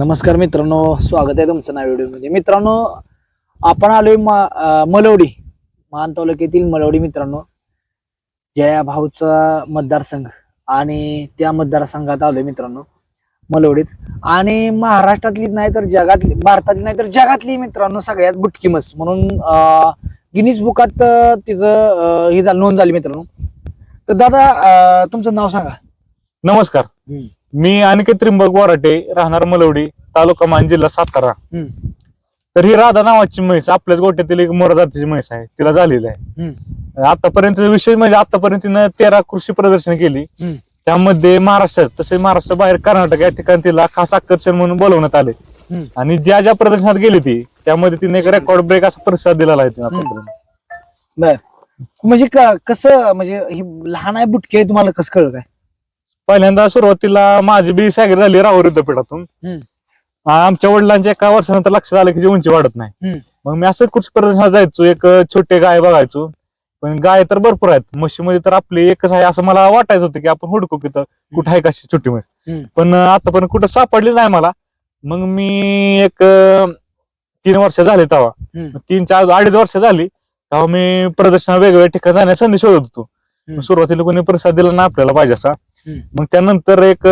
नमस्कार मित्रांनो स्वागत आहे तुमचं नाव व्हिडिओमध्ये. मित्रांनो आपण आलोय मलवडी मान तालुक्यातील मलवडी मित्रांनो जया भाऊचा मतदारसंघ आणि त्या मतदारसंघात आलोय मित्रांनो मलवडीत. आणि महाराष्ट्रातली नाही तर जगातली भारतातली नाही तर जगातली मित्रांनो सगळ्यात बुटकी मस म्हणून गिनीज बुकात तिचं हे झालं नोंद झाली मित्रांनो. तर दादा तुमचं नाव सांगा. नमस्कार. मी अनिकेत त्रिंबक वराटे राहणार मलवडी तालुका मान जिल्हा सातारा हम्म. तर ही राधा नावाची म्हैस आपल्याच गोट्यातील एक मोर जातीची म्हैस आहे तिला झालेली आहे हम्म. आतापर्यंत विशेष म्हणजे आतापर्यंत तिनं तेरा कृषी प्रदर्शन केली हम्म. त्यामध्ये महाराष्ट्रात तसे महाराष्ट्र बाहेर कर्नाटक या ठिकाणी तिला खास आकर्षण म्हणून बोलवण्यात आले हम्म. आणि ज्या ज्या प्रदर्शनात गेली ती त्यामध्ये तिने एक रेकॉर्ड ब्रेक असा प्रतिसाद दिलेला आहे तिने आतापर्यंत. बर म्हणजे क- कसं म्हणजे ही लहान आहे बुटके आहे तुम्हाला कसं कळलं काय पहिल्यांदा सुरुवातीला माझी बी सागर झाली राहुल विद्यापीठातून हम्म. आमच्या वडिलांच्या एका वर्षानंतर लक्षात आलं की जी उंची वाढत नाही. मग मी असं कृषी प्रदर्शनात जायचो एक छोटे गाय बघायचो पण गाय तर भरपूर आहेत म्हशीमध्ये तर आपली एकच आहे असं मला वाटायचं होतं की आपण हुडकू की तर कुठं आहे कशी छोटी म्हैस हम्म. पण आतापर्यंत कुठं सापडली नाही मला मग मी एक अं, तीन वर्ष झाले तेव्हा हम्म. तीन चार अडीच वर्ष झाली तेव्हा मी प्रदर्शनात वेगवेगळ्या ठिकाणी जाण्याचा संधी शोधत होतो हम्म. सुरुवातीला कोणी प्रतिसाद दिला ना आपल्याला पाहिजे असा. मग त्यानंतर एक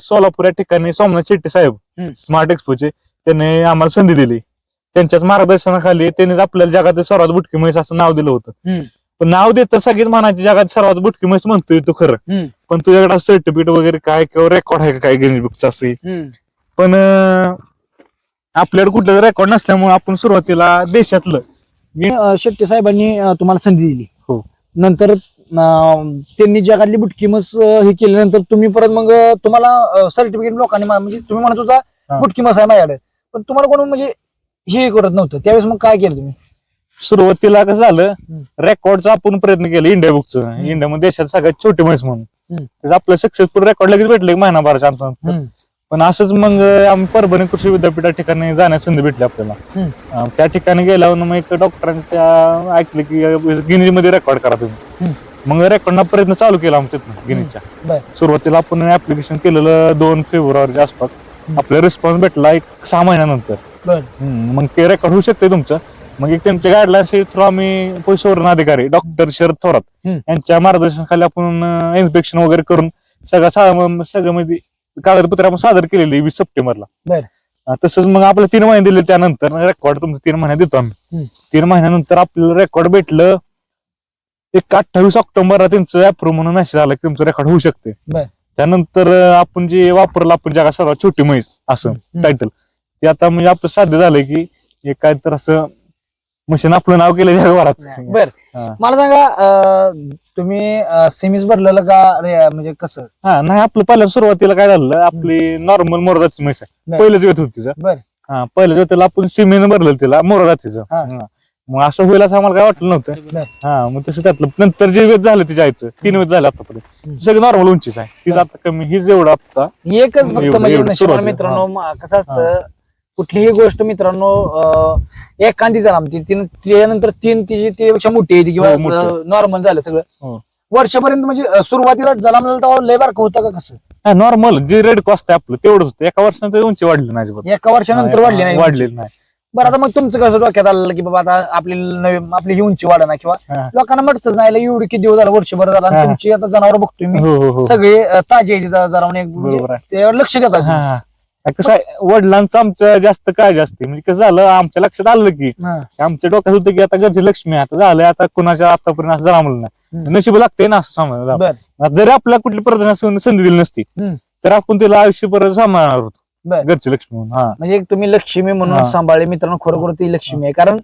सोलापूर या ठिकाणी सोमनाथ शेट्टी साहेब. स्मार्ट एक्सपोचे त्यांनी आम्हाला संधी दिली त्यांच्याच मार्गदर्शनाखाली त्यांनी आपल्याला जगातील सर्वात बुटकी म्हैस असं नाव दिलं होतं. पण नाव देतं सगळीच म्हणायची जगात सर्वात बुटकी म्हैस म्हणतोय तू खरं. पण तुझ्याकडे सर्टिफिकेट वगैरे काय किंवा रेकॉर्ड आहे का काय गिनीज बुकचं असे. पण आपल्याकडे कुठलं रेकॉर्ड नसल्यामुळे आपण सुरुवातीला देशातलं शेट्टी साहेबांनी तुम्हाला संधी दिली हो. नंतर त्यांनी जगातली बुटकी मस हे केल्यानंतर तुम्ही परत मग तुम्हाला सर्टिफिकेट लोकांनी म्हणजे तुम्ही म्हणत होता. बुटकी मस आहे माझ्याकडे. पण तुम्हाला कोण म्हणजे हे करत नव्हतं. त्यावेळेस मग काय केलं तुम्ही? सुरुवातीला कसं झालं. रेकॉर्डचा आपण प्रयत्न केला इंडिया बुकचं. इंडियामध्ये देशात सगळ्यात छोटी म्हैस म्हणून. आपलं सक्सेसफुल रेकॉर्ड लगेच भेटले महिनाभराच्या अंतरानंतर पण असंच मग आम्ही परभणी कृषी विद्यापीठा ठिकाणी जाण्यास संधी भेटली आपल्याला. त्या ठिकाणी गेल्यावर मग एक डॉक्टरांच्या ऐकलं की गिनीजमध्ये रेकॉर्ड करा तुम्ही. मग रेकॉर्डना प्रयत्न चालू केला आमच्या तिथनं गिनीजच्या बर. सुरुवातीला आपण ऍप्लिकेशन केलेलं दोन फेब्रुवारीच्या आसपास हम्म. आपला रिस्पॉन्स भेटला एक सहा महिन्यानंतर बर हम्म, मग ते रेकॉर्ड होऊ शकते तुमचं मग एक त्यांच्या गाईडलाईन्स थ्रू आम्ही पशुवरण अधिकारी डॉक्टर शरद थोरात हम्म. यांच्या मार्गदर्शनाखाली आपण इन्स्पेक्शन वगैरे करून सगळं सा- सगळं म्हणजे कागदपत्र आपण सादर केलेली वीस सप्टेंबरला बर. अं, तसंच मग आपलं तीन महिने दिले त्यानंतर रेकॉर्ड तुमचं तीन महिन्यात देतो आम्ही हम्म. तीन महिन्यानंतर आपल्याला रेकॉर्ड भेटलं एक अठ्ठावीस ऑक्टोबरला त्यांचं अप्रूव्ह म्हणून मेसेज आला की तुमचं रेकॉर्ड होऊ शकते बर. त्यानंतर आपण जे वापरलं आपण जगात सर्वात छोटी म्हैस असं हम्म. टायटल ते आता म्हणजे आपलं साध्य झालंय की एक काय तर असं मशीन आपलं नाव केलं जगभरात बर हा. मला सांगा अं, तुम्ही सेमीज भरलेलं का रे- म्हणजे कसं हा नाही आपलं पहिल्या सुरुवातीला काय झालं आपली नॉर्मल मोरजाची म्हैस आहे बर. पहिलंच येत होती तिचं बर हा पहिल्या वेळेला आपण सिमेन भरलं तिला मोरजातीचं हा. हा. मग असं होईल असं आम्हाला काय वाटलं नव्हतं. हा मग तसं त्यातलं. नंतर जे वेद झालं तिच्या आईचं तीन वेद झालं. आतापर्यंत. सगळं नॉर्मल उंचीच आहे. तिचं आता कमी हीच एवढं आता एकच फक्त एवढं- म्हणजे एवढं सुरुवातीला, मित्रांनो म- कसं असतं कुठलीही गोष्ट मित्रांनो अं, एखादी जर आमची तीन त्यानंतर तीन तिची त्यापेक्षा मोठी येते हो, मोठी. किंवा नॉर्मल झालं हो. सगळं वर्षापर्यंत म्हणजे अं, सुरुवातीला जन्मलेलं तेव्हा लय बारकं होतं का कसं? नॉर्मल जे रेड कॉस्ट आहे आपलं तेवढंच होतं. एका वर्षानंतर उंची वाढली नाही अजिबात. एका वर्षानंतर वाढली नाही वाढलेली नाही. बरं आता मग तुमचं कसं डोक्यात आलं की बाबा आता आपली नवी आपली ही उंची वाढ ना किंवा हा. लोकांना म्हटतच नाही एवढी किती दिवस झाला वर्षभर झाला आणि हा. तुमची आता जनावर बघतोय मी हो हो हो सगळे अं, ताजे आहेत म्हणजे बरोबर आहे. त्यावर लक्ष देतात हा, हा. कसं आहे वडिलांचं आमचं जास्त काळजी असते म्हणजे कसं झालं आमच्या लक्षात आलं की हा. आमच्या डोक्यात होतं की आता घरची लक्ष्मी आहे, आता झालंय आता कुणाच्या आतापर्यंत असं जमलं नाही हम्म. नशीब लागते ना असं बर आता जरी आपल्याला कुठली प्रदर्शन संधी दिली नसती हम्म. तर आपण तिला आयुष्यभर सांभाळणार होतो बर घरची लक्ष्मी म्हणून हा म्हणजे एक तुम्ही लक्ष्मी म्हणून हा. सांभाळले मित्रांनो खरोखर ती लक्ष्मी आहे कारण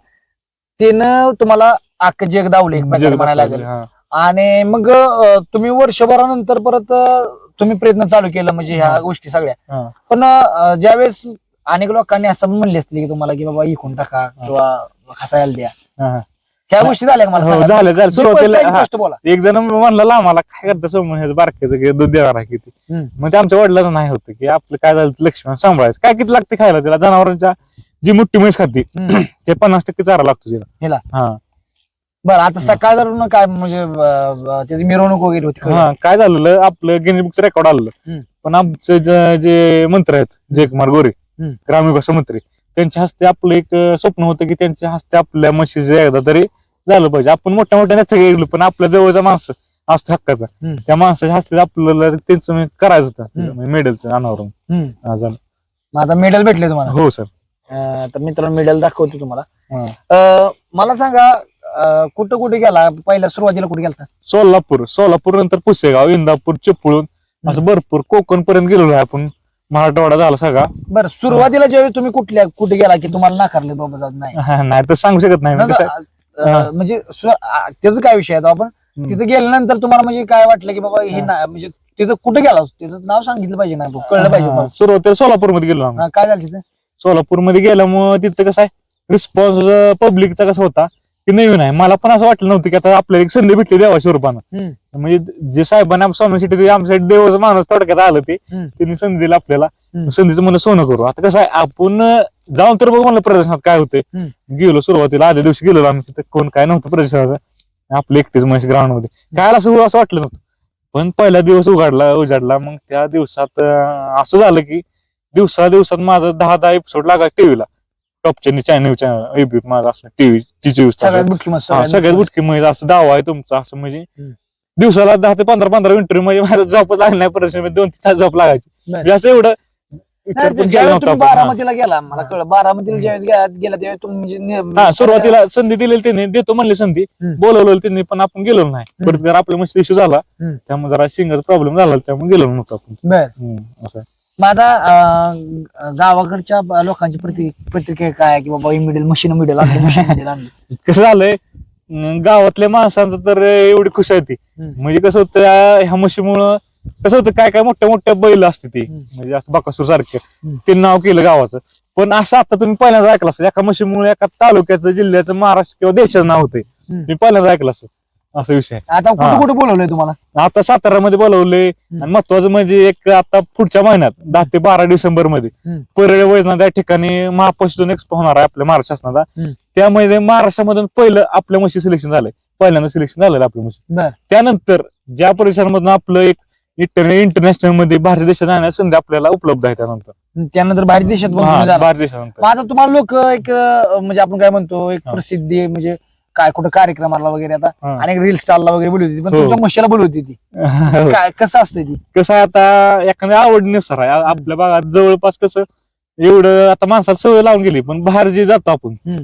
तिनं तुम्हाला आक जग दावले एक प्रकारे जग म्हणायला लागेल हा. आणि मग अं, तुम्ही वर्षभरानंतर परत अं, तुम्ही प्रयत्न चालू केलं म्हणजे ह्या हा. गोष्टी सगळ्या हा. पण अं, ज्यावेळेस अनेक लोकांनी असं म्हणले असतील की तुम्हाला की बाबा इकून टाका किंवा हसायला द्या हा. ह्या गोष्टी झाल्या का मला हो, सांगा? झालं झालं. सुरुवातीला हा. गोष्ट बोला. एक जण म्हणला आम्हाला काय करतं समोर ह्याचं बारक्याचं की दूध देणार आहे किती. हम्म. मग ते आमच्या वडिलांचं नाही होतं की आपलं काय झालं लक्ष्मी सांभाळायचं. काय किती लागते खायला तिला जनावरांच्या जी मोठी म्हैस खाते हम्म. ते पन्नास टक्के चारा लागतो तिला. हा. बरं आता सकाळ धरून काय म्हणजे अं, अं, त्याची मिरवणूक वगैरे होती हा काय झालेलं आपलं गिनी बुकचं रेकॉर्ड आलं. पण आमचे ज- जे मंत्री आहेत जयकुमार गोरे हम्म. ग्रामविकास मंत्री त्यांच्या हस्ते आपलं एक अं, स्वप्न होतं की त्यांच्या हस्ते आपल्या म्हशीचं एकदा तरी झालं पाहिजे. आपण मोठ्या मोठ्या नेत्या गेलो पण आपल्या जवळचा माणसं असतो हक्काचा. हम्म. त्या माणसाच्या हस्ते आपल्याला त्यांचं म्हणजे करायचं. होतं. मेडलचं अनावरण. हम्म. हा, झालं. मग आता मेडल भेटले तुम्हाला? हो सर अं, तर मित्रांनो मेडल दाखवतो तुम्हाला. हा. अं, मला सांगा अं, कुठं कुठे गेला? पहिल्या सुरुवातीला कुठे गेलता? सोलापूर. सोलापूर नंतर पुसेगाव इंदापूर चिपळूण. असं भरपूर कोकण पर्यंत गेलेलो आहे आपण. मराठवाडा झाला सगळा. बरं सुरुवातीला ज्यावेळी तुम्ही कुठल्या कुठे गेला की तुम्हाला नाकारले बाबा जात नाही? नाही तर सांगू शकत नाही ना- कसं आहे, अं, म्हणजे स्व- आ, त्याचं काय विषय आहे तो? आपण तिथे गेल्यानंतर तुम्हाला म्हणजे काय वाटलं की बाबा हे ना म्हणजे तिथं कुठे गेला त्याचं नाव सांगितलं पाहिजे ना कळलं पाहिजे हा, बाबा. सुरुवातीला सोलापूरमध्ये गेलो आम्ही. हा, काय झालं तिथे? सोलापूरमध्ये गेल्यामुळे तिथं कसं आहे रिस्पॉन्स पब्लिकचा कसा होता की नवीन आहे. मला पण असं वाटलं नव्हतं की आता आपल्याला एक संधी भेटली देवा स्वरूपानं. हम्म. म्हणजे जे साहेबांनी आमच्या स्वामीसाठी आमच्यासाठी देवाचा माणूस थोडक्यात आलं ते हम्म. त्यांनी संधी दिली आपल्याला. हम्म. संधीचं म्हणलं सोनं करू. आता कसं आहे आपण जाऊन तर बघ म्हणलं प्रदर्शनात काय होते. गेलो सुरुवातीला आदल्या दिवशी गेलो आम्ही तिथं. कोण काय नव्हतं प्रदर्शनाचं. आपलं एकटेच म्हैस ग्राउंडमध्ये. काय असं असं वाटलं नव्हतं. पण पहिला दिवस उघडला उजाडला. मग त्या दिवसात असं झालं की दिवसा दिवसात माझं दहा दहा एपिसोड लागा टीव्हीला टॉपच्या चॅनल चॅनल एबी माझा असं. टीव्ही सगळ्यात बुटकी. म्हणजे असं दावा आहे तुमचा असं म्हणजे. दिवसाला दहा ते पंधरा पंधरा इंटरव्ह्यू म्हणजे माझा झोप लागला नाही प्रदर्शन दोन तीन तास झोप लागायची. म्हणजे असं एवढं विचार पण केला ज्यावेळी नव्हता तुम्ही आपण. बारामतीला गेला मला कळलं बारामतीला ज्यावेळेस गेला गेला त्यावेळेस तुम्ही म्हणजे हा सुरुवातीला संधी दिलेली त्यांनी देतो म्हणले संधी हम्म. बोलवलं त्यांनी पण आपण गेलो नाही. परत जर आपल्या मस्त इश्यू झाला हम्म. त्यामुळे जरा सिंगल प्रॉब्लेम झाला त्यामुळे गेलो नव्हतो आपण बर हम्म, असं आहे. मग आता अं, गावाकडच्या ब- लोकांची प्रति प्रतिक्रिया काय आहे की बाबा मिळेल मशीन आणली. कसं झालंय अं, गावातल्या माणसांचं तर एवढी खुश आहे ती हम्म. म्हणजे कसं होतं ह्या म्हशीमुळं कसं होतं काय काय मोठ्या मोठ्या बैल असते ती. म्हणजे असं बकासूर सारखे. ते नाव केलं गावाचं पण असं आता तुम्ही पहिल्यांदा ऐकलं असं एका म्हशीमुळे एका तालुक्याचं जिल्ह्याचं महाराष्ट्र किंवा देशाचं नाव होते हम्म. मी पहिल्यांदा ऐकलं असं असा विषय. आता कुठे. कुठे बोलवलंय तुम्हाला आता सातारामध्ये बोलवले आणि महत्वाचं म्हणजे एक आता पुढच्या महिन्यात दहा ते बारा डिसेंबरमध्ये. परळ वैजना त्या ठिकाणी महापशुधन एक्सपो होणार आहे आपल्या महाराष्ट्र शासनाचा. त्यामध्ये महाराष्ट्रामधून पहिलं आपल्या म्हशी सिलेक्शन झालंय पहिल्यांदा सिलेक्शन झालेलं आपल्या म्हशी त्यानंतर ज्या परिसरामधून आपलं एक इंटरनॅशनलमध्ये भारत देशात जाण्याची संधी आपल्याला उपलब्ध आहे त्यानंतर त्यानंतर बाहेर देशात पण तुम्ही हा, झाला. भारत देशानंतर मग आता तुम्हाला लोक एक अं, म्हणजे आपण काय म्हणतो एक हा. प्रसिद्धी म्हणजे काय कुठं कार्यक्रमाला वगैरे आता हा. अनेक रील स्टारला वगैरे बोलवली पण हो. तुमच्या मशीला बोलवती ती काय कसं असतं ती कसं आहे आता एखाद्या आवडीनुसार आहे आ- आपल्या भागात जवळपास कसं एवढं आता माणसाला सवय लावून गेली पण बाहेर जे जातो आपण हम्म.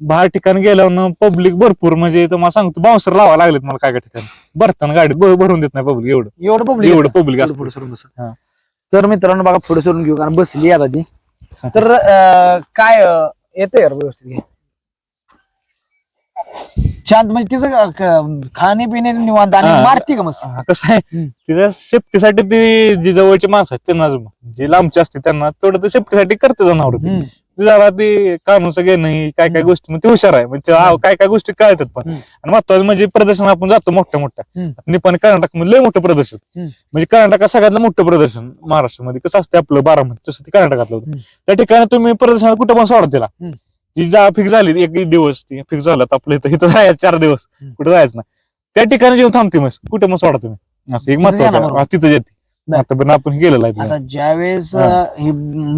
बाहेर ठिकाणी गेल्यावर पब्लिक भरपूर म्हणजे तुम्हाला सांगतो बाउन्सर लावा लागलेत मला काय काय ठिकाणी भरताना भर- भरून देत नाही पब्लिक एवढं एवढं पब्लिक एवढं पब्लिक पुढे असतं पुढे सरून बसा. हा. तर मित्रांनो बघा पुढे सरून घेऊ कारण बसली आता ती तर अं, काय अं, येते यार व्यवस्थित घे. शांत म्हणजे तिचं खाणे पिणे निवांत आणि हा. मारती का मस्त हा, कसं आहे हम्म. तिच्या सेफ्टीसाठी ती जी जवळची माणसं आहेत त्यांना जे लांबचे असते त्यांना थोडं ते सेफ्टीसाठी करते जनावर हम्म. जरा ते कानूचं घेणं ही काय काय गोष्टी म्हणजे ते हुशार आहे म्हणजे ते काय काय गोष्टी कळतात पण हम्म. आणि महत्वाचं म्हणजे प्रदर्शन आपण जातो मोठ्या मोठ्या हम्म. निपाणी कर्नाटकमध्ये लय मोठं प्रदर्शन हम्म. म्हणजे कर्नाटकात सगळ्यात मोठं प्रदर्शन महाराष्ट्रामध्ये कसं असतं आपलं बारामती तसं ते कर्नाटकातलं होतं हम्म. त्या ठिकाणी तुम्ही प्रदर्शनात कुठं पण सोडा तिला हम्म. जी जा फिक्स झाली एक दिवस ती फिक्स झालं तर आपलं इथं इथं जायचं चार दिवस हम्म. कुठं जायचं ना त्या ठिकाणी जेव्हा थांबते मग कुठे मग सोडा तुम्ही असं एक तिथं महत्वाचं जाणार आहे. बरोबर. तिथं येते. आता पण आपण गेलेलं आहे आता तिथं. ज्यावेळेस हा. अं, ही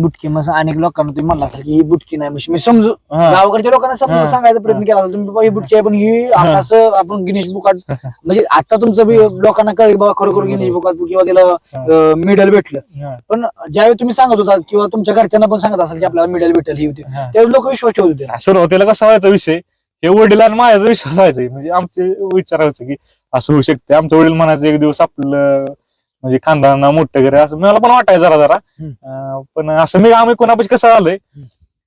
बुटकी मस्त अनेक लोकांना तुम्ही म्हणला असेल की ही बुटकी नाही म्हणजे मी समजू हा. गावाकडच्या लोकांना समजून हा. सांगायचा प्रयत्न केला असेल तुम्ही बाबा ही बुटकी आहे पण ही असं. असं आपण गिनीश बुकात म्हणजे आता तुमचं बी लोकांना कळेल बाबा खरोखर गिनीश बुकात किंवा त्याला मेडल भेटलं हा. पण ज्यावेळी तुम्ही सांगत होता किंवा तुमच्या घरच्यांना पण सांगत असाल की आपल्याला मेडल भेटेल ही होती हा. त्यावेळी लोक विश्वास ठेवत होते सुरुवातीला कसा व्हायचा विषय हे वडील आणि माझ्याचा विश्वास व्हायचा म्हणजे आमचे विचार व्हायचं की असं होऊ शकते आमचं वडील म्हणायचं एक दिवस आपलं म्हणजे खानदाना मोठं वगैरे असं मला पण वाटायचं जरा जरा. हम्म. अं, पण असं मी आम्ही कोणापाशी कसं आलोय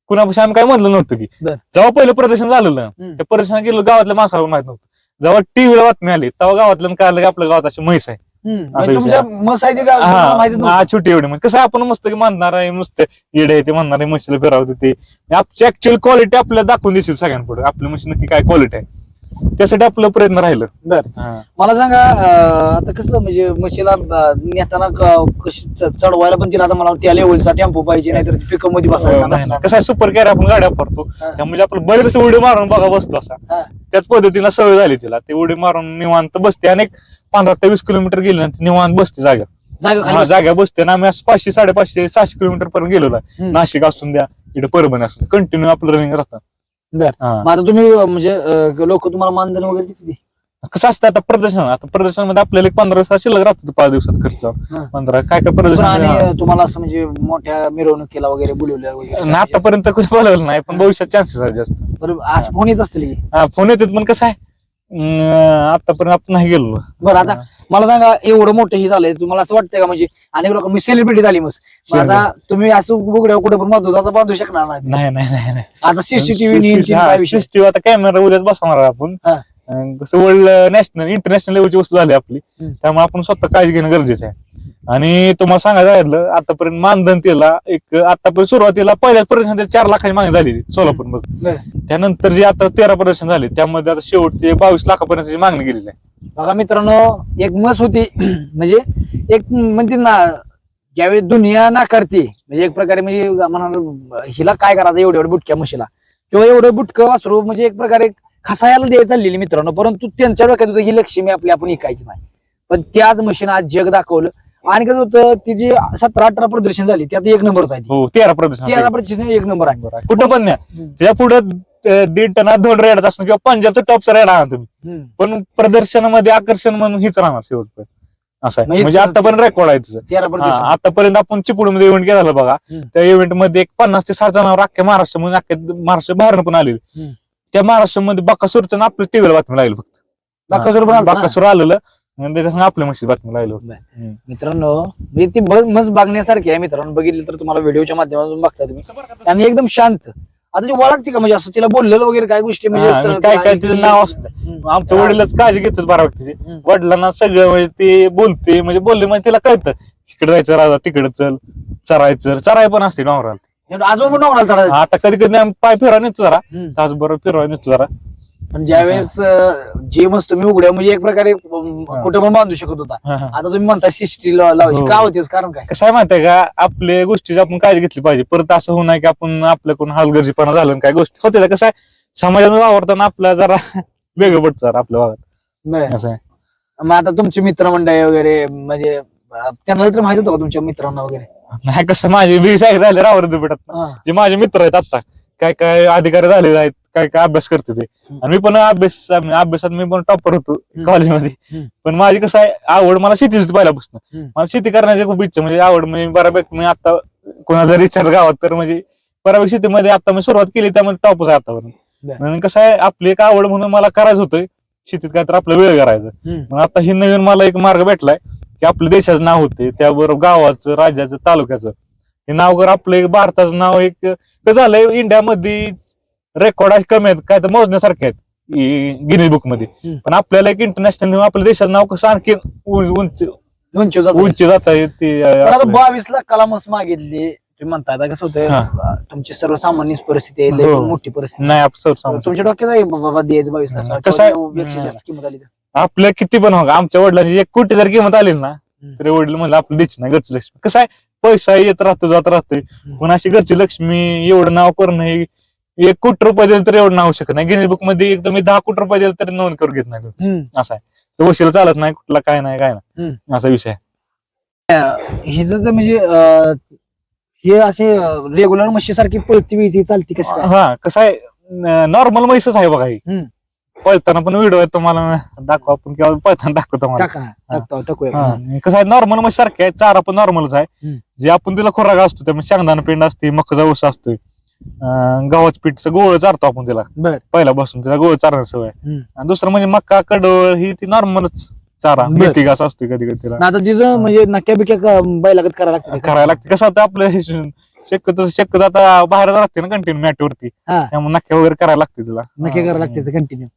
कुणापाशी आम्ही काय म्हणलं नव्हतं की. बर. जेव्हा पहिलं प्रदर्शन झालेलं हम्म. त्या प्रदर्शनात गेलो गावातल्या माणसाला माहीत नव्हतं. जेव्हा टीव्हीला बातमी आली तेव्हा गावातल्या कळलं की आपल्या गावात अशी म्हैस आहे. म्हणजे विषय. तुमच्या मस आहे ते का- तुम्हाला माहितीच हा नव्हतं. हा, छोटी एवढी म्हणजे कसं आपण मस्त की म्हणणार आहे नुसतं येडे आहे ते म्हणणार आहे म्हशीला फिरावते ते. आमची ऍक्च्युअल क्वालिटी आपल्याला दाखवून देशील सगळ्यांपुढे. आपली म्हशी नक्की काय क्वालिटी आहे. त्यासाठी आपलं प्रयत्न राहिलं. बर. मला सांगा अं, आता कसं म्हणजे म्हशीला अं, नेताना क- कशी च- चढवायला पण तिला आता मला त्या लेवलचा टेम्पो पाहिजे नाहीतर पिकअपमध्ये बसायला नाही, नसणार. नाही. कसं आहे सुपर कॅर आपण गाड्या वापरतो हा. त्यामुळे आपलं बैल कसं उडी मारून बघा बसतो असा. हा. त्याच पद्धतीनं सवय झाली तिला. ते उडी मारून निवांत बसते आणि एक पंधरा ते वीस किलोमीटर गेली ना ती निवांत बसते जागा. जागा हा, बसते. ना आम्ही असं पाचशे साडेपाचशे सहाशे किलोमीटर पर्यंत गेलो आहे. हम्म. नाशिक असून द्या इकडे परभणी असून कंटिन्यू आपलं रनिंग राहतं. बर. हा. मग आता तुम्ही अं, म्हणजे लोक तुम्हाला मानधन वगैरे देते ते? कसं असतं आता प्रदर्शन आता प्रदर्शनामध्ये आपल्याला एक पंधरा दिवसात शिल्लक राहतो पाच दिवसात खर्च. पंधरा काय काय पण प्रदर्शन आणि. अं, तुम्हाला असं म्हणजे मोठ्या मिरवणुकीला वगैरे बोलवलं वगैरे नाही, आतापर्यंत कोणी बोलवलं नाही पण भविष्यात चान्सेस आहे जास्त बरं असं फोन येत असतील की हा, फोन येतात पण कसं आहे अं, आतापर्यंत आपण नाही गेलो बरं आता मला सांगा एवढं मोठं हे झालंय तुम्हाला असं वाटतंय का? म्हणजे अनेक लोक मी सेलिब्रिटी झाली मग आता तुम्ही असं उघड्या कुठे पण बांधू बांधू शकणार नाही. नाही नाही आता सीसीटीव्ही काय विषय? सिस्टीव आता कॅमेरा उद्याच बसवणार आपण. कसं वर्ल्ड नॅशनल इंटरनॅशनल लेवलची वस्तू झाली आपली. त्यामुळे आपण स्वतः काळजी घेणं गरजेचं आहे. आणि तुम्हाला सांगायचं राहिलं आतापर्यंत मानधन त्याला एक आतापर्यंत सुरुवातीला पहिल्याच प्रदर्शन चार लाखाची मागणी झाली सोलापूरमध्ये बरं. त्यानंतर जे आता तेरा प्रदर्शन झाले त्यामध्ये आता शेवटचे बावीस लाखापर्यंतची मागणी गेलेली आहे. बघा मित्रांनो एक मस होती. म्हणजे एक म्हणते ना ज्यावेळी दुनिया नाकारते म्हणजे एक प्रकारे म्हणजे म्हणाल हिला काय करायचं एवढ्या एवढ्या बुटक्या म्हशीला. किंवा एवढं बुटकं वासरू म्हणजे एक प्रकारे खसायला द्यायला चाललेली मित्रांनो. परंतु त्यांच्या डोक्यात होतं ही लक्ष्मी आपली आपण ऐकायची नाही. पण त्याच म्हशीनं आज जग दाखवलं. आणि कसं होतं ती जी सतरा अठरा प्रदर्शन झाली त्यात एक नंबरच आहे ती. हो तेरा प्रदर्शन तेरा प्रदर्शन एक नंबर आहे. कुठं पण न्या. त्याच्या पुढे दीड टनात दोन रेड असणं किंवा पंजाबचा टॉपचा रेड आणा तुम्ही हम्म. पण प्रदर्शनामध्ये आकर्षण म्हणून हीच राहणार शेवटपर्यंत असं आहे म्हणजे म्हणजे आतापर्यंत रेकॉर्ड आहे तुझं तेरा हा, आतापर्यंत आपण चिपळूणमध्ये इव्हेंट केला बघा हम्म. त्या इव्हेंटमध्ये एक पन्नास ते साठ जणांवर अख्ख्या महाराष्ट्रामध्ये अख्ख्या महाराष्ट्र बाहेर पण आलेले हम्म. त्या महाराष्ट्रामध्ये बाकासूरचं आपल्या टीव्हीला बातमी लागली फक्त बाकासूर पण आलता ना? बाकासूर आलेलं त्याच्यासंग आपल्या म्हशी बातमी लागली. हम्म. मित्रांनो म्हणजे ती ब- मस्त बघण्यासारखी आहे मित्रांनो. बघितलं तर तुम्हाला व्हिडिओच्या माध्यमातून बघता तुम्ही. आणि एकदम शांत. आता ती ओळखते का? म्हणजे असं तिला बोललेलं वगैरे काय गोष्टी? म्हणजे हा, असं काय काय तिचं नाव असतं. हम्म. आमचं वडीलच काळजी घेतात बारा व्यक्तीचे. हम्म. वडिलांना सगळं म्हणजे ते बोलते म्हणजे बोलले म्हणजे तिला कळतं. इकडे जायचं राजा तिकडे चल. चरायचं चराय पण असते डोंगराला अजून पण नवरा चढायचं. आता कधी कधी आम्ही पाय फिरवा नेतो जरा. हम्म. तासभर फिरवा नेतो जरा. पण ज्यावेळेस अं, जे मस्त तुम्ही उघड्या म्हणजे एक प्रकारे अं, हा. कुठे पण बांधू शकत होता. हा, हा. आता तुम्ही म्हणता सिस्टी लावायची हो. का होतेच कारण काय? कसं आहे माहितीये का आपल्या गोष्टीची आपण काळजी घेतली पाहिजे. परत असं होऊ नये की आपण आपल्याकडून हलगर्जीपणा झालं आणि काय गोष्टी होते. कसं आहे समाजात वावरताना आपला जरा वेगळं पडतं जरा आपल्या भागात. बरं. असं आहे. मग आता तुमचे मित्रमंडळी वगैरे म्हणजे अं, त्यांना तर माहीत होतं का तुमच्या मित्रांना वगैरे? नाही कसं माझे वीस आहे झाले रावर भेटत हा. जे माझे मित्र आहेत आता. काय काय अधिकारी झालेले आहेत काय काय अभ्यास करते ते. आणि मी पण अभ्यास अभ्यासात मी पण टॉपर होतो कॉलेजमध्ये. पण माझी कसं आहे आवड मला शेतीच होती पहिल्यापासून. मला शेती करण्याची खूप इच्छा म्हणजे आवड म्हणजे बऱ्यापैकी मी आता कोणाला जर विचार गावात तर म्हणजे बऱ्यापैकी शेतीमध्ये आता मी सुरुवात केली त्यामध्ये टॉपच आहे आतापर्यंत. आणि कसं आहे आपली एक आवड म्हणून मला करायचं होतं शेतीत काय तर आपला वेळ करायचं आता हे नवीन मला एक मार्ग भेटलाय की आपल्या देशाचं नाव होते त्याबरोबर गावाचं राज्याचं तालुक्याचं हे नाव जर आपलं एक भारताचं नाव एक कसं झालंय इंडियामध्ये रेकॉर्ड कमी आहेत काय तर मोजण्यासारखे आहेत गिनी बुकमध्ये. पण आपल्याला एक इंटरनॅशनल आपल्या देशाचं नाव कसं आणखी उंच. उंची जात आहे ते आता बावीस लाख कलामच मागितली तुम्ही म्हणता आता कसं होतं तुमची सर्वसामान्य परिस्थिती आहे हो. मोठी परिस्थिती नाही आप- सर सांगतो. तुमच्या डोक्यात आहे बाबा द्यायचं बावीस लाख. कसं. जास्त किंमत आली. आपल्या किती पण हो आमच्या वडिलांची एक कोटी जर किंमत आली ना. तरी वडील म्हणलं आपलं द्यायची नाही घरची लक्ष्मी कसं आहे पैसा येत राहतो जात राहतोय पण अशी घरची लक्ष्मी एवढं नाव करणं हे एक कोटी रुपये दिलं तर एवढं नाव शकत नाही गिनी बुकमध्ये एकदम मी दहा कोटी रुपये दिलं तरी नोंद करू घेत नाही. असं आहे तो वशील चालत नाही कुठला काय नाही काय नाही. असा विषय. हे जर म्हणजे हे असे रेग्युलर म्हशी सारखी पळती बिळती चालती कसं हा कसं आहे नॉर्मल म्हैसच आहे बघा ही. पळताना पण व्हिडिओ आहे तुम्हाला. दाखवा आपण किंवा पळताना दाखवतो मला टाका टाकतो टाकूया. हा, आणि कसं आहे नॉर्मल म्हशी सारखे आहे चारा पण नॉर्मलच आहे. हम्म. जे आपण तिला खुराक असतो त्यामुळे शेंगदाणा पेंड असते मकाचा ऊस असतोय अं, गव्हाचं पीठचं गोळ चारतो आपण तिला. बर. पहिल्यापासून तिला गोळ चारण्याची सवय. आहे. हम्म. आणि दुसरं म्हणजे मक्का कडवळ ही ती नॉर्मलच चारा बर. मेथी घास असतोय कधी कधी तिला. आता तिथं म्हणजे नक्या बिक्या बैलागत करायला लागतं करायला लागते. कसं आता आपलं हे शक्यतो शक्यतो आता बाहेर राहते ना कंटिन्यू मॅटवरती हा. त्यामुळे नक्की वगैरे करायला लागते तिला. नक्की करायला लागते कंटिन्यू.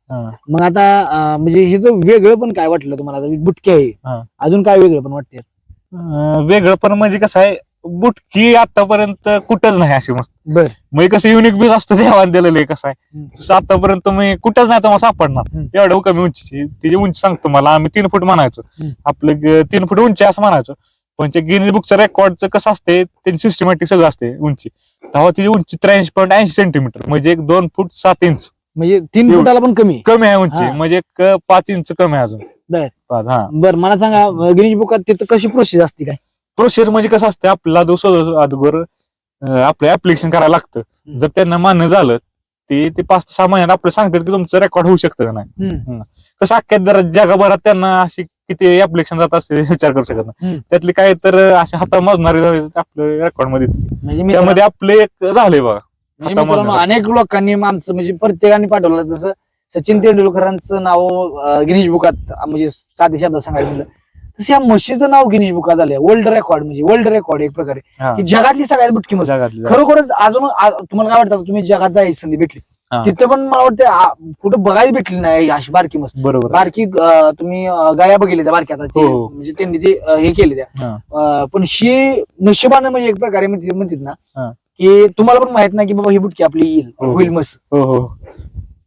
मग आता अं, म्हणजे हे जर वेगळं पण काय वाटलं तुम्हाला? आता बुटके आहे. हा. अजून काय वेगळं पण वाटते अं, वेगळं पण म्हणजे कसं आहे बुटकी आतापर्यंत कुठंच नाही अशी मस्त. बर. मग कसं युनिक बीज असतं देवान दिलेलं आहे कसं आहे. तसं आतापर्यंत मी कुठंच नाही तुम्हाला सापडणार. हम्म. एवढं कमी उंचीची. तिची उंची सांगतो मला आम्ही तीन फूट म्हणायचो. हम्म. आपलं ग- तीन फूट उंची असं म्हणायचो. पण ते गिनी बुकचं रेकॉर्डचं कसं असते त्यांची सिस्टमॅटिक सगळं असते उंची. तेव्हा तिची उंची त्र्याऐंशी पॉईंट ऐंशी सेंटीमीटर म्हणजे एक दोन फूट सात इंच म्हणजे तीन एवढं. फुटाला पण कमी. कमी आहे उंची हा. म्हणजे एक पाच इंच कमी आहे अजून. बर. पाच हा. बर मला सांगा गिनीज बुकात तिथं कशी प्रोसेस असते काय? प्रोसेस म्हणजे कसं असतं आपल्याला जो अगोदर अं, आपलं ऍप्लिकेशन करायला लागतं. जर त्यांना मान्य झालं ते ते पाच ते सहा महिन्यात आपलं सांगतात की तुमचं रेकॉर्ड होऊ शकतं का नाही. कसं अख्ख्या जर जगाभरात त्यांना अशी किती ऍप्लिकेशन जात असते विचार करू शकत नाही. त्यातले काय तर असे हाता मोजणारे आपलं रेकॉर्डमध्ये. म्हणजे मी त्यामध्ये आपले एक झाले बघा म्हणजे मित्रांनो. अनेक लोकांनी आमचं म्हणजे प्रत्येकाने पाठवलं जसं सचिन तेंडुलकरांचं नाव अं, गिनीज बुकात अं, म्हणजे साधे शब्द सांगायचं म्हणलं तसं या म्हशीचं नाव गिनीज बुकात झालंय वर्ल्ड रेकॉर्ड म्हणजे वर्ल्ड रेकॉर्ड एक प्रकारे हा. जगातली सगळ्यात जगातले खरोखरच अजून आ- तुम्हाला काय वाटतं तुम्ही जगात जायची संधी भेटली हा. तिथं पण मला वाटतं आ- कुठं बघायला भेटली नाही अशी बारकी मस्त बरोबर बारकी अं, तुम्ही अं, गाया बघितल्या त्या बारक्या आता ते- हो. म्हणजे त्यांनी ते अं, हे केले त्या हा. अं, पण ही नशिबानं म्हणजे एक प्रकारे म्हणते- म्हणतात ना हा. की तुम्हाला पण माहीत नाही की बाबा ही बुटकी आपली येईल हो. होईल मस्त हो हो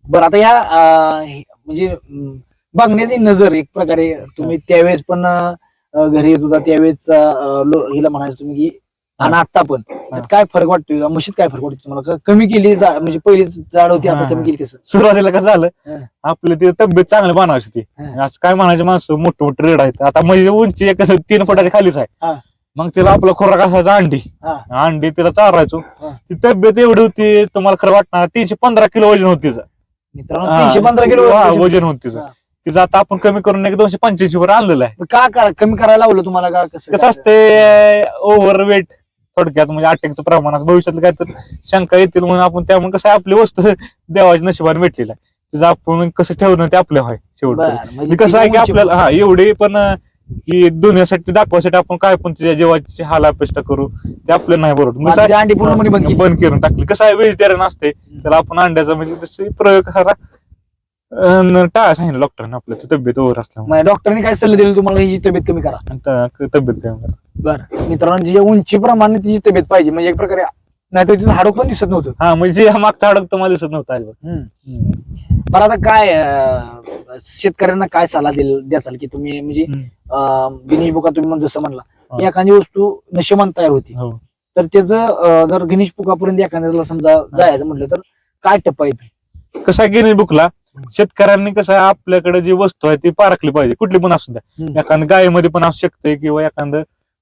बरं आता या अं, हे- म्हणजे अं, बघण्याची नजर एक प्रकारे तुम्ही त्यावेळेस पण अं, घरी येत होता त्यावेळेस अं, लो- हिला म्हणायचं तुम्ही की आणि आता पण त्यात काय फरक वाटतोय म्हशीत काय फरक वाटतो तुम्हाला क- कमी केली जा- म्हणजे पहिली जाड होती आता हा. कमी केली कसं सुरुवातीला कसं झालं. आपलं ते तब्येत चांगली बनावायची ती हा. असं काय म्हणायचे माणसं मोठे मोठे रेड आहेत आता म्हणजे उंची एक असं तीन फुटाच्या खालीच हा. आहे मग तिला आपला खोराक असायचा अंडी हा. अंडी तिला चारायचो हा. ती तब्येत एवढी होती तुम्हाला खरं वाटणार तीनशे पंधरा किलो वजन होती तिचं. मित्रांनो हा. तीनशे पंधरा किलो हा, वजन. वजन होत तिचं हा. तिचं आता आपण कमी करून एक दोनशे पंच्याऐंशी वर आणलेलं आहे का करा कमी करायला लावलं तुम्हाला का कसं कसं असते ओव्हर वेट थोडक्यात म्हणजे अटॅकचं प्रमाण भविष्यात काय तर शंका येतील म्हणून आपण त्यामुळे कसं आपली वस्तू देवाच्या नशिबाने भेटलेलं आहे. तिचं आपण कसं ठेवणं ते आपलं आहे शेवट म्हणजे कसं आहे की आपल्याला हा एवढे पण की दुनियासाठी दाखवासाठी आपण काय पण तिच्या जीवाची हाल अपेक्षा करू ते आपलं नाही बरोबर. पूर्णपणे बंद करून टाकली. कसं आहे व्हेजिटेरियन असते त्याला आपण अंड्याचा म्हणजे प्रयोग कसा टाळा सांगितलं डॉक्टरने आपल्या तब्येत ओव्हर असल्यामुळे. डॉक्टरने काय सल्ला दिले तुम्हाला ही तब्येत कमी करा? आणि तब्येत कमी करा. बरं. मित्रांनो जी उंची प्रमाणे तिची तब्येत पाहिजे म्हणजे एक प्रकारे नाही तर तिचं हाडोक पण दिसत नव्हतं. हा म्हणजे हा मागचा अडक तुम्हाला दिसत नव्हता अजिबात हम्म. बरं आता काय अं, शेतकऱ्यांना काय सल्ला दिल द्याल की तुम्ही म्हणजे अं, गिनीज बुका तुम्ही म्हण- जसं म्हणला हा. एखादी वस्तू नशिबान तयार होती. हो. तर त्याचं अं, जर गिनीज बुकापर्यंत एखाद्याला समजा जायचं म्हटलं तर काय टप्पा येते कसं गिनी बुकला शेतकऱ्यांनी कसं आहे आपल्याकडे जी वस्तू आहे ती पारखली पाहिजे. कुठली पण असू द्या. एखाद्या गायीमध्ये पण असू शकते किंवा एखादं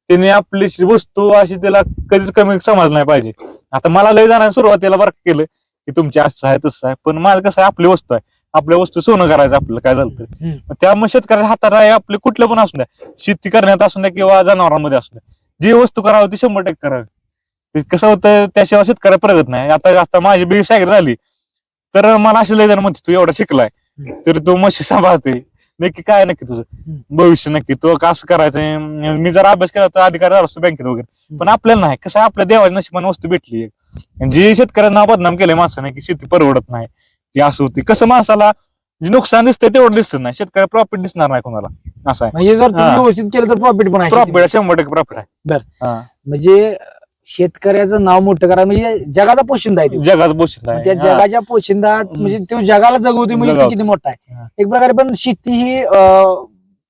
त्याने आपली वस्तू अशी त्याला कधीच कमी समजलं नाही पाहिजे. आता मला लय जाणार सुरुवातीला बरं केलं की तुमची असं आहे तसं आहे पण माझं कसं आहे आपली वस्तू आहे. आपल्या वस्तू सोनं करायचं आपल्याला काय झालं त्यामुळे शेतकऱ्याच्या हातात आहे आपले कुठलं पण असू द्या. शेती करण्यात असू द्या किंवा जनावरांमध्ये असू द्या. जी वस्तू करावी ती शंभर टक्के करावी. कसं होतं त्याशिवाय शेतकऱ्या प्रगत नाही. आता आता माझी बी सागर झाली. तर मला असे लय जण म्हणते तू एवढा शिकलाय तर तू म्हशी सांभाळते नक्की काय नक्की तुझं? भविष्य नक्की तो कसं करायचंय? मी जर अभ्यास केला तर अधिकारी झाला असतो बँकेत वगैरे. पण आपल्याला नाही. कसं आपल्या देवाच्या नशिबाने वस्तू भेटली जी शेतकऱ्यांना बदनाम केलंय माणसाने की शेती परवडत नाही की असं होती. कसं माणसाला जे नुकसान दिसतंय तेवढं दिसत नाही. शेतकऱ्या प्रॉफिट दिसणार नाही कोणाला. असं आहे. म्हणजे जर तुम्ही. व्यवस्थित केलं तर प्रॉफिट पण आहे. प्रॉफिट शंभर टक्के प्रॉफिट आहे. बरं. म्हणजे शेतकऱ्याचं नाव मोठं करा म्हणजे जगाचा पोशिंदा आहे तो. जगाचं पोषण आहे त्या हा. जगाच्या पोशिंदात म्हणजे तो जगाला जगवतोय म्हणजे तो जगावतो. किती मोठा आहे हा. एक प्रकारे पण शेती ही अं,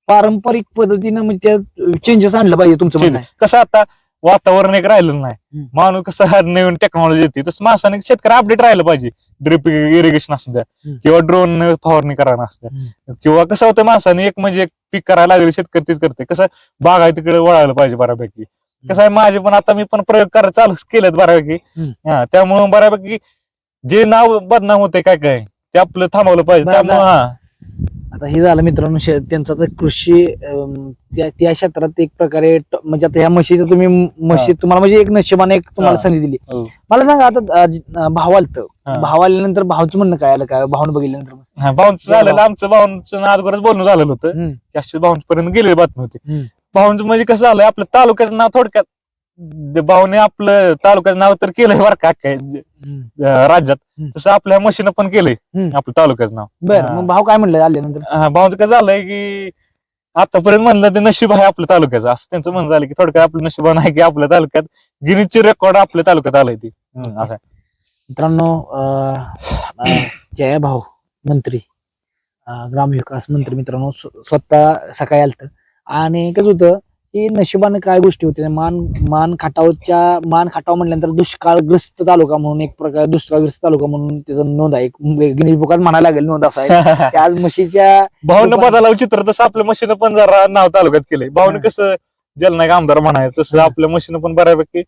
पारंपरिक पद्धतीनं म्हणजे त्यात चेंजेस आणलं पाहिजे तुमचं म्हणणं आहे. कसं आता वातावरण एक राहिलं नाही. माणूस कसं हर नवीन टेक्नॉलॉजी येते तसं माणसाने शेतकरी अपडेट राहिलं पाहिजे ड्रिप इरिगेशन असू द्या हम्म. किंवा ड्रोन फवारणी करणं असू द्या किंवा कसं होतं माणसाने एक म्हणजे एक पीक करायला लागले शेतकरी तेच करते कसं बाग आहे तिकडे वळायला पाहिजे बऱ्यापैकी कसं आहे माझे पण आता मी पण प्रयोग करायला चालू केलेत बऱ्यापैकी. हा त्यामुळे बऱ्यापैकी जे नाव बदनाम होते काय काय ते आपलं थांबवलं पाहिजे. बरं, त्यामुळे हा. आता हे झालं मित्रांनो शे- त्यांचा तर कृषी अं, त्या त्या क्षेत्रात एक प्रकारे ट- म्हणजे आता ह्या म्हशीचं तुम्ही म्हशी तुम्हाला म्हणजे एक नशिबाने एक तुम्हाला हा. संधी दिली. हो. मला सांगा आता अं, भाव आलत. हा. भाव आल्यानंतर भावचं म्हणणं काय आलं? काय भावनं बघितल्यानंतर हा, भाऊंचं झालेलं आमचं भाऊंचं अगोदरच बोलणं झालेलं होतं. हम्म. की भाऊंपर्यंत गेलेली बातमी होती. हम्म. भाऊंचं म्हणजे कसं झालंय आपलं तालुक्याचं नाव थोडक्यात भाऊने आपलं तालुक्याचं नाव तर केलंय बरं का काय. अं, राज्यात. तसं आपल्या मशीन पण केलंय हम्म. आपलं तालुक्याचं नाव बर. मग भाव काय म्हणलं आल्यानंतर हा, भाऊंचं काय झालंय की आतापर्यंत म्हणलं ते नशीब आहे आपल्या तालुक्याचं असं त्यांचं म्हणणं झालं की थोडक्यात आपलं नशीब नाही की आपल्या तालुक्यात गिनीचे रेकॉर्ड आपल्या तालुक्यात आलंय ती हम्म, असं आहे. मित्रांनो अं, अं, जया भाऊ मंत्री अं, ग्रामविकास मंत्री मित्रांनो स्व- स्वतः सकाळी आलत आणि कसं होतं की नशिबाने काय गोष्टी होत्या मान मान खटावच्या मान खटाव म्हटल्यानंतर दुष्काळग्रस्त तालुका म्हणून एक प्रकार दुष्काळग्रस्त तालुका म्हणून त्याचं नोंद आहे गिनीज बुकात म्हणायला लागेल नोंद असा आहे आज म्हशीच्या भाऊनं बदलावं चित्र तसं आपल्या मशीन पण जरा नाव तालुक्यात केलंय भाऊनं. कसं जलनायक आमदार म्हणायचं तसं. आपल्या मशीन पण बऱ्यापैकी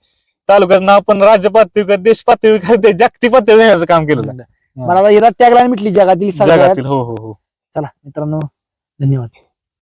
तालुक्याचं नाव पण राज्य पातळी देश पातळी जागतिक पातळी नेण्याचं काम आहे. मला हिरा टॅगलाईन मिटली जगातील जगातील हो हो हो चला मित्रांनो धन्यवाद